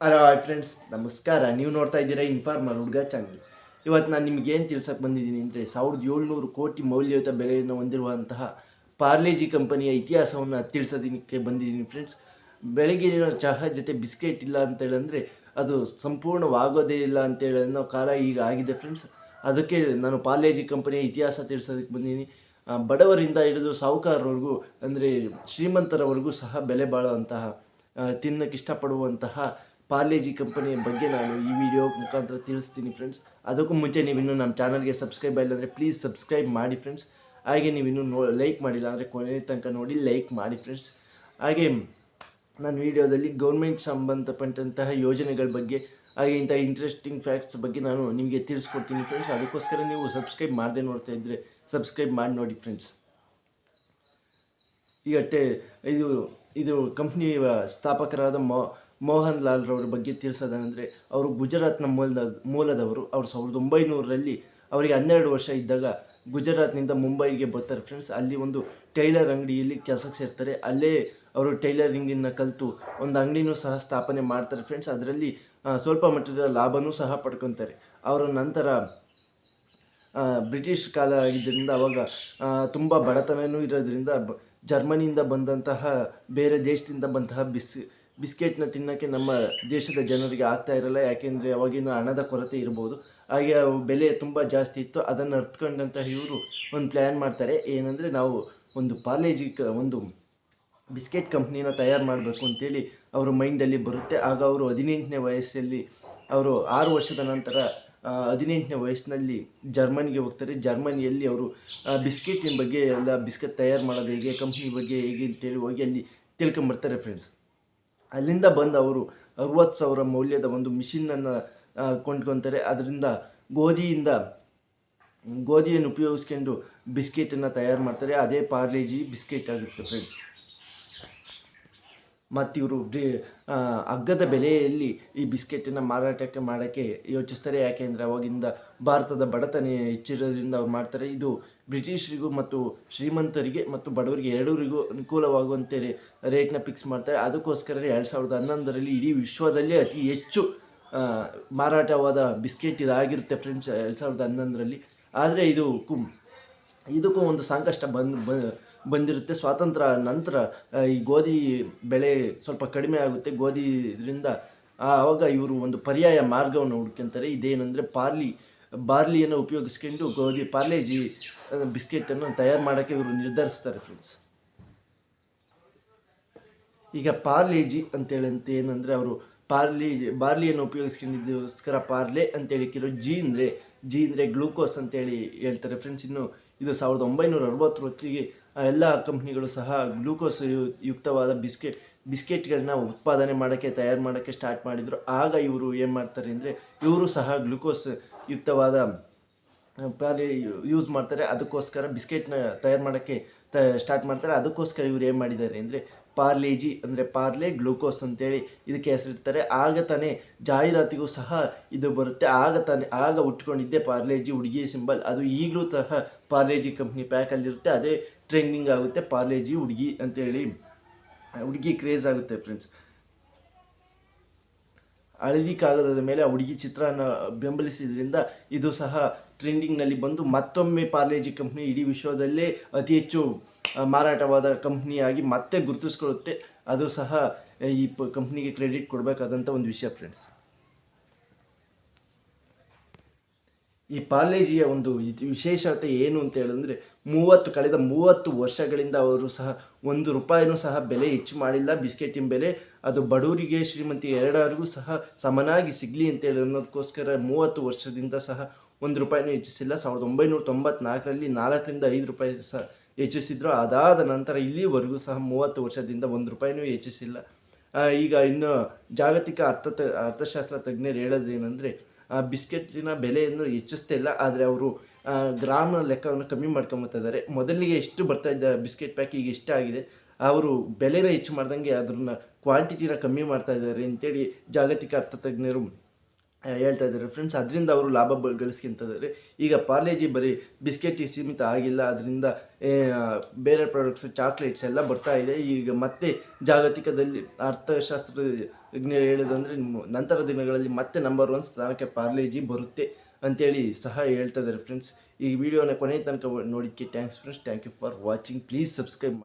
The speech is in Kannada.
ಹಲೋ ಹಾಯ್ ಫ್ರೆಂಡ್ಸ್ ನಮಸ್ಕಾರ. ನೀವು ನೋಡ್ತಾ ಇದ್ದೀರಾ ಇನ್ಫಾರ್ಮರ್ ಹುಡುಗ ಚಾನಲ್ ಇವತ್ತು ನಾನು ನಿಮ್ಗೆ ಏನು ತಿಳ್ಸಕ್ಕೆ ಬಂದಿದ್ದೀನಿ ಅಂದರೆ ಸಾವಿರದ ಏಳ್ನೂರು ಕೋಟಿ ಮೌಲ್ಯಯುತ ಬೆಲೆಯನ್ನು ಹೊಂದಿರುವಂತಹ ಪಾರ್ಲೇಜಿ ಕಂಪನಿಯ ಇತಿಹಾಸವನ್ನು ತಿಳಿಸೋದಕ್ಕೆ ಬಂದಿದ್ದೀನಿ ಫ್ರೆಂಡ್ಸ್ ಬೆಳಗಿನ ಚಹಾ ಜೊತೆ ಬಿಸ್ಕೆಟ್ ಇಲ್ಲ ಅಂತೇಳಂದರೆ ಅದು ಸಂಪೂರ್ಣವಾಗೋದೇ ಇಲ್ಲ ಅಂತೇಳಿ ಅನ್ನೋ ಕಾಲ ಈಗ ಆಗಿದೆ ಫ್ರೆಂಡ್ಸ್ ಅದಕ್ಕೆ ನಾನು ಪಾರ್ಲೇಜಿ ಕಂಪನಿಯ ಇತಿಹಾಸ ತಿಳಿಸೋದಕ್ಕೆ ಬಂದಿದ್ದೀನಿ. ಬಡವರಿಂದ ಹಿಡಿದು ಸಾಹುಕಾರರವರೆಗೂ ಅಂದರೆ ಶ್ರೀಮಂತರವರೆಗೂ ಸಹ ಬೆಲೆ ಬಾಳುವಂತಹ ತಿನ್ನಕ್ಕೆ ಇಷ್ಟಪಡುವಂತಹ ಪಾರ್ಲೇಜಿ ಕಂಪನಿಯ ಬಗ್ಗೆ ನಾನು ಈ ವಿಡಿಯೋ ಮುಖಾಂತರ ತಿಳಿಸ್ತೀನಿ ಫ್ರೆಂಡ್ಸ್ ಅದಕ್ಕೂ ಮುಂಚೆ ನೀವು ಇನ್ನೂ ನಮ್ಮ ಚಾನಲ್ಗೆ ಸಬ್ಸ್ಕ್ರೈಬ್ ಆಗಿಲ್ಲ ಅಂದರೆ ಪ್ಲೀಸ್ ಸಬ್ಸ್ಕ್ರೈಬ್ ಮಾಡಿ ಫ್ರೆಂಡ್ಸ್ ಹಾಗೆ ನೀವು ಇನ್ನೂ ನೋ ಲೈಕ್ ಮಾಡಿಲ್ಲ ಅಂದರೆ ಕೊನೆಯ ತನಕ ನೋಡಿ ಲೈಕ್ ಮಾಡಿ ಫ್ರೆಂಡ್ಸ್ ಹಾಗೆ ನನ್ನ ವಿಡಿಯೋದಲ್ಲಿ ಗೌರ್ಮೆಂಟ್ ಸಂಬಂಧಪಟ್ಟಂತಹ ಯೋಜನೆಗಳ ಬಗ್ಗೆ, ಹಾಗೆ ಇಂಥ ಇಂಟ್ರೆಸ್ಟಿಂಗ್ ಫ್ಯಾಕ್ಟ್ಸ್ ಬಗ್ಗೆ ನಾನು ನಿಮಗೆ ತಿಳಿಸ್ಕೊಡ್ತೀನಿ ಫ್ರೆಂಡ್ಸ್ ಅದಕ್ಕೋಸ್ಕರ ನೀವು ಸಬ್ಸ್ಕ್ರೈಬ್ ಮಾಡದೆ ನೋಡ್ತಾ ಇದ್ದರೆ ಸಬ್ಸ್ಕ್ರೈಬ್ ಮಾಡಿ ನೋಡಿ ಫ್ರೆಂಡ್ಸ್ ಈಗ ಟೆ, ಇದು ಇದು ಕಂಪ್ನಿ ಸ್ಥಾಪಕರಾದ ಮೋ ಮೋಹನ್ ಲಾಲ್ ರವರ ಬಗ್ಗೆ ತಿಳಿಸೋದಂದರೆ ಅವರು ಗುಜರಾತ್ನ ಮೂಲದ, ಮೂಲದವರು. ಅವರು ಸಾವಿರದ ಒಂಬೈನೂರರಲ್ಲಿ ಅವರಿಗೆ ಹನ್ನೆರಡು ವರ್ಷ ಇದ್ದಾಗ ಗುಜರಾತ್ನಿಂದ ಮುಂಬೈಗೆ ಬರ್ತಾರೆ. ಫ್ರೆಂಡ್ಸ್, ಅಲ್ಲಿ ಒಂದು ಟೈಲರ್ ಅಂಗಡಿಯಲ್ಲಿ ಕೆಲಸಕ್ಕೆ ಸೇರ್ತಾರೆ. ಅಲ್ಲೇ ಅವರು ಟೈಲರಿಂಗಿನ ಕಲಿತು ಒಂದು ಅಂಗಡಿನೂ ಸಹ ಸ್ಥಾಪನೆ ಮಾಡ್ತಾರೆ. ಫ್ರೆಂಡ್ಸ್, ಅದರಲ್ಲಿ ಸ್ವಲ್ಪ ಮಟ್ಟದ ಲಾಭನೂ ಸಹ ಪಡ್ಕೊತಾರೆ. ಅವರ ನಂತರ ಬ್ರಿಟಿಷ್ ಕಾಲ ಆಗಿದ್ದರಿಂದ ಅವಾಗ ತುಂಬ ಬಡತನವೂ ಇರೋದ್ರಿಂದ ಜರ್ಮನಿಯಿಂದ ಬಂದಂತಹ, ಬೇರೆ ದೇಶದಿಂದ ಬಂತಹ ಬಿಸ್ ಬಿಸ್ಕೆಟ್ನ ತಿನ್ನೋಕ್ಕೆ ನಮ್ಮ ದೇಶದ ಜನರಿಗೆ ಆಗ್ತಾ ಇರಲ್ಲ, ಯಾಕೆಂದರೆ ಅವಾಗಿನ ಹಣದ ಕೊರತೆ ಇರ್ಬೋದು. ಹಾಗೆ ಅವು ಬೆಲೆ ತುಂಬ ಜಾಸ್ತಿ ಇತ್ತು, ಅದನ್ನು ಅರ್ಥಕೊಂಡಂತಹ ಇವರು ಒಂದು ಪ್ಲ್ಯಾನ್ ಮಾಡ್ತಾರೆ. ಏನಂದರೆ ನಾವು ಒಂದು ಪಾಲೇಜಿ ಒಂದು ಬಿಸ್ಕೆಟ್ ಕಂಪ್ನಿನ ತಯಾರು ಮಾಡಬೇಕು ಅಂತೇಳಿ ಅವರ ಮೈಂಡಲ್ಲಿ ಬರುತ್ತೆ. ಆಗ ಅವರು ಹದಿನೆಂಟನೇ ವಯಸ್ಸಲ್ಲಿ, ಅವರು ಆರು ವರ್ಷದ ನಂತರ ಹದಿನೆಂಟನೇ ವಯಸ್ಸಿನಲ್ಲಿ ಜರ್ಮನಿಗೆ ಹೋಗ್ತಾರೆ. ಜರ್ಮನಿಯಲ್ಲಿ ಅವರು ಬಿಸ್ಕೆಟಿನ ಬಗ್ಗೆ ಎಲ್ಲ, ಬಿಸ್ಕೆಟ್ ತಯಾರು ಮಾಡೋದು ಹೇಗೆ, ಕಂಪ್ನಿ ಬಗ್ಗೆ ಹೇಗೆ ಅಂತೇಳಿ ಹೋಗಿ ಅಲ್ಲಿ ತಿಳ್ಕೊಂಬರ್ತಾರೆ ಫ್ರೆಂಡ್ಸ್ ಅಲ್ಲಿಂದ ಬಂದು ಅವರು ಅರುವತ್ತು ಸಾವಿರ ಮೌಲ್ಯದ ಒಂದು ಮಿಷಿನನ್ನು ಕೊಂಡ್ಕೊತಾರೆ. ಅದರಿಂದ ಗೋಧಿಯಿಂದ, ಗೋಧಿಯನ್ನು ಉಪಯೋಗಿಸ್ಕೊಂಡು ಬಿಸ್ಕೆಟನ್ನು ತಯಾರು ಮಾಡ್ತಾರೆ. ಅದೇ ಪಾರ್ಲೇಜಿ ಬಿಸ್ಕೆಟ್ ಆಗುತ್ತೆ ಫ್ರೆಂಡ್ಸ್ ಮತ್ತು ಇವರು ಅಗ್ಗದ ಬೆಲೆಯಲ್ಲಿ ಈ ಬಿಸ್ಕೆಟನ್ನು ಮಾರಾಟಕ್ಕೆ ಮಾಡೋಕ್ಕೆ ಯೋಚಿಸ್ತಾರೆ. ಯಾಕೆಂದರೆ ಅವಾಗಿಂದ ಭಾರತದ ಬಡತನ ಹೆಚ್ಚಿರೋದ್ರಿಂದ ಅವ್ರು ಮಾಡ್ತಾರೆ. ಇದು ಬ್ರಿಟಿಷರಿಗೂ ಮತ್ತು ಶ್ರೀಮಂತರಿಗೆ ಮತ್ತು ಬಡವರಿಗೆ ಎರಡೂರಿಗೂ ಅನುಕೂಲವಾಗುವಂತೆ ರೇಟ್ನ ಫಿಕ್ಸ್ ಮಾಡ್ತಾರೆ. ಅದಕ್ಕೋಸ್ಕರ ಎರಡು ಸಾವಿರದ ಹನ್ನೊಂದರಲ್ಲಿ ಇಡೀ ವಿಶ್ವದಲ್ಲೇ ಅತಿ ಹೆಚ್ಚು ಮಾರಾಟವಾದ ಬಿಸ್ಕೆಟ್ ಇದಾಗಿರುತ್ತೆ ಫ್ರೆಂಡ್ಸ್ ಎರಡು ಸಾವಿರದ ಹನ್ನೊಂದರಲ್ಲಿ. ಆದರೆ ಇದು ಕು- ಇದಕ್ಕೂ ಒಂದು ಸಂಕಷ್ಟ ಬಂದು ಬ- ಬಂದಿರುತ್ತೆ. ಸ್ವಾತಂತ್ರ್ಯ ನಂತರ ಈ ಗೋಧಿ ಬೆಳೆ ಸ್ವಲ್ಪ ಕಡಿಮೆ ಆಗುತ್ತೆ. ಗೋಧಿ ಇದರಿಂದ ಆವಾಗ ಇವರು ಒಂದು ಪರ್ಯಾಯ ಮಾರ್ಗವನ್ನು ಹುಡ್ಕೊಂತಾರೆ. ಇದೇನೆಂದರೆ ಪಾರ್ಲಿ, ಬಾರ್ಲಿಯನ್ನು ಉಪಯೋಗಿಸ್ಕೊಂಡು ಗೋಧಿ ಪಾರ್ಲೇಜಿ ಬಿಸ್ಕೆಟನ್ನು ತಯಾರು ಮಾಡೋಕ್ಕೆ ಇವರು ನಿರ್ಧರಿಸ್ತಾರೆ ಫ್ರೆಂಡ್ಸ್ ಈಗ ಪಾರ್ಲೇಜಿ ಅಂತೇಳಿ ಅಂತ ಏನಂದರೆ ಅವರು ಪಾರ್ಲಿ, ಬಾರ್ಲಿಯನ್ನು ಉಪಯೋಗಿಸ್ಕೊಂಡಿದ್ದೋಸ್ಕರ ಪಾರ್ಲೆ ಅಂತೇಳಿ ಕೆಲವು ಜಿ ಅಂದರೆ ಜಿ ಅಂದರೆ ಗ್ಲೂಕೋಸ್ ಅಂತೇಳಿ ಹೇಳ್ತಾರೆ ಫ್ರೆಂಡ್ಸ್ ಇನ್ನು ಇದು ಸಾವಿರದ ಒಂಬೈನೂರ ಅರವತ್ತರ ಹೊತ್ತಿಗೆ ಎಲ್ಲ ಕಂಪ್ನಿಗಳು ಸಹ ಗ್ಲೂಕೋಸ್ ಯುಕ್ತವಾದ ಬಿಸ್ಕೆಟ್ ಬಿಸ್ಕೆಟ್ಗಳನ್ನ ಉತ್ಪಾದನೆ ಮಾಡೋಕ್ಕೆ, ತಯಾರು ಮಾಡೋಕ್ಕೆ ಸ್ಟಾರ್ಟ್ ಮಾಡಿದರು. ಆಗ ಇವರು ಏನು ಮಾಡ್ತಾರೆ ಅಂದರೆ, ಇವರು ಸಹ ಗ್ಲೂಕೋಸ್ ಯುಕ್ತವಾದ ಪಾರ್ಲೆ ಯೂಸ್ ಮಾಡ್ತಾರೆ, ಅದಕ್ಕೋಸ್ಕರ ಬಿಸ್ಕೆಟ್ನ ತಯಾರು ಮಾಡೋಕ್ಕೆ ತ ಸ್ಟಾರ್ಟ್ ಮಾಡ್ತಾರೆ. ಅದಕ್ಕೋಸ್ಕರ ಇವ್ರು ಏನು ಮಾಡಿದ್ದಾರೆ ಅಂದರೆ ಪಾರ್ಲೇಜಿ, ಅಂದರೆ ಪಾರ್ಲೆ ಗ್ಲೂಕೋಸ್ ಅಂತೇಳಿ ಇದಕ್ಕೆ ಹೆಸರಿಡ್ತಾರೆ. ಆಗ ತಾನೇ ಜಾಹೀರಾತಿಗೂ ಸಹ ಇದು ಬರುತ್ತೆ. ಆಗ ತಾನೇ, ಆಗ ಉಟ್ಕೊಂಡಿದ್ದೆ ಪಾರ್ಲೇಜಿ ಹುಡುಗಿ ಸಿಂಬಲ್. ಅದು ಈಗಲೂ ಸಹ ಪಾರ್ಲೇಜಿ ಕಂಪ್ನಿ ಪ್ಯಾಕಲ್ಲಿರುತ್ತೆ ಅದೇ ಟ್ರೆಂಡಿಂಗ್ ಆಗುತ್ತೆ ಪಾರ್ಲೇಜಿ ಹುಡುಗಿ ಅಂತೇಳಿ. ಹುಡುಗಿ ಕ್ರೇಜ್ ಆಗುತ್ತೆ ಫ್ರೆಂಡ್ಸ್ ಹಳದಿ ಕಾಗದದ ಮೇಲೆ ಆ ಹುಡುಗಿ ಚಿತ್ರನ ಬೆಂಬಲಿಸಿದ್ರಿಂದ ಇದು ಸಹ ಟ್ರೆಂಡಿಂಗ್ನಲ್ಲಿ ಬಂದು ಮತ್ತೊಮ್ಮೆ ಪಾರ್ಲೇಜಿ ಕಂಪ್ನಿ ಇಡೀ ವಿಶ್ವದಲ್ಲೇ ಅತಿ ಹೆಚ್ಚು ಮಾರಾಟವಾದ ಕಂಪ್ನಿಯಾಗಿ ಮತ್ತೆ ಗುರುತಿಸ್ಕೊಳ್ಳುತ್ತೆ. ಅದು ಸಹ ಈ ಕಂಪ್ನಿಗೆ ಕ್ರೆಡಿಟ್ ಕೊಡಬೇಕಾದಂಥ ಒಂದು ವಿಷಯ ಫ್ರೆಂಡ್ಸ್ ಈ ಪಾಲೇಜಿಯ ಒಂದು ವಿಶೇಷತೆ ಏನು ಅಂತ ಹೇಳಿದ್ರೆ, ಮೂವತ್ತು, ಕಳೆದ ಮೂವತ್ತು ವರ್ಷಗಳಿಂದ ಅವರು ಸಹ ಒಂದು ರೂಪಾಯಿನೂ ಸಹ ಬೆಲೆ ಹೆಚ್ಚು ಮಾಡಿಲ್ಲ. ಬಿಸ್ಕೆಟಿನ ಬೆಲೆ, ಅದು ಬಡವರಿಗೆ ಶ್ರೀಮಂತಿ ಎರಡರಿಗೂ ಸಹ ಸಮನಾಗಿ ಸಿಗಲಿ ಅಂತೇಳಿ ಅನ್ನೋದಕ್ಕೋಸ್ಕರ ಮೂವತ್ತು ವರ್ಷದಿಂದ ಸಹ ಒಂದು ರೂಪಾಯಿನೂ ಹೆಚ್ಚಿಸಿಲ್ಲ. ಸಾವಿರದ ಒಂಬೈನೂರ ತೊಂಬತ್ನಾಲ್ಕರಲ್ಲಿ ನಾಲ್ಕರಿಂದ ಐದು ರೂಪಾಯಿ ಸಹ ಹೆಚ್ಚಿಸಿದ್ರು. ಅದಾದ ನಂತರ ಇಲ್ಲಿವರೆಗೂ ಸಹ ಮೂವತ್ತು ವರ್ಷದಿಂದ ಒಂದು ರೂಪಾಯಿನೂ ಹೆಚ್ಚಿಸಿಲ್ಲ. ಈಗ ಇನ್ನು ಜಾಗತಿಕ ಅರ್ಥ ಅರ್ಥಶಾಸ್ತ್ರ ತಜ್ಞರು ಹೇಳೋದೇನೆಂದರೆ ಬಿಸ್ಕೆಟಿನ ಬೆಲೆಯನ್ನು ಹೆಚ್ಚಿಸ್ತಾ ಇಲ್ಲ ಆದರೆ ಅವರು ಗ್ರಾಮ ಲೆಕ್ಕವನ್ನು ಕಮ್ಮಿ ಮಾಡ್ಕೊಂಬತ್ತಾ ಇದ್ದಾರೆ ಮೊದಲಿಗೆ ಎಷ್ಟು ಬರ್ತಾ ಇದ್ದ ಬಿಸ್ಕೆಟ್ ಪ್ಯಾಕ್ ಈಗ ಇಷ್ಟ ಆಗಿದೆ? ಅವರು ಬೆಲೆನ ಹೆಚ್ಚು ಮಾಡ್ದಂಗೆ ಅದನ್ನ ಕ್ವಾಂಟಿಟಿನ ಕಮ್ಮಿ ಮಾಡ್ತಾ ಇದ್ದಾರೆ ಅಂತೇಳಿ ಜಾಗತಿಕ ಅರ್ಥತಜ್ಞರು ಹೇಳ್ತಾ ಇದ್ದಾರೆ. ಫ್ರೆಂಡ್ಸ್ ಅದರಿಂದ ಅವರು ಲಾಭ ಗಳಿಸ್ಕೊಂತಿದ್ದಾರೆ ಈಗ ಪಾರ್ಲೇಜಿ ಬರೀ ಬಿಸ್ಕೆಟಿಗೆ ಸೀಮಿತ ಆಗಿಲ್ಲ. ಅದರಿಂದ ಬೇರೆ ಪ್ರಾಡಕ್ಟ್ಸ್ ಚಾಕ್ಲೇಟ್ಸ್ ಎಲ್ಲ ಬರ್ತಾ ಇದೆ. ಈಗ ಮತ್ತೆ ಜಾಗತಿಕದಲ್ಲಿ ಅರ್ಥಶಾಸ್ತ್ರಜ್ಞರು ಹೇಳೋದಂದರೆ ನಂತರ ದಿನಗಳಲ್ಲಿ ಮತ್ತೆ ನಂಬರ್ ಒನ್ ಸ್ಥಾನಕ್ಕೆ ಪಾರ್ಲೇಜಿ ಬರುತ್ತೆ ಅಂತೇಳಿ ಸಹ ಹೇಳ್ತಾ ಇದ್ದಾರೆ. ಫ್ರೆಂಡ್ಸ್ ಈ ವಿಡಿಯೋನ ಕೊನೆಯ ತನಕ ನೋಡಿದ್ದಕ್ಕೆ thanks friends thank you for watching please subscribe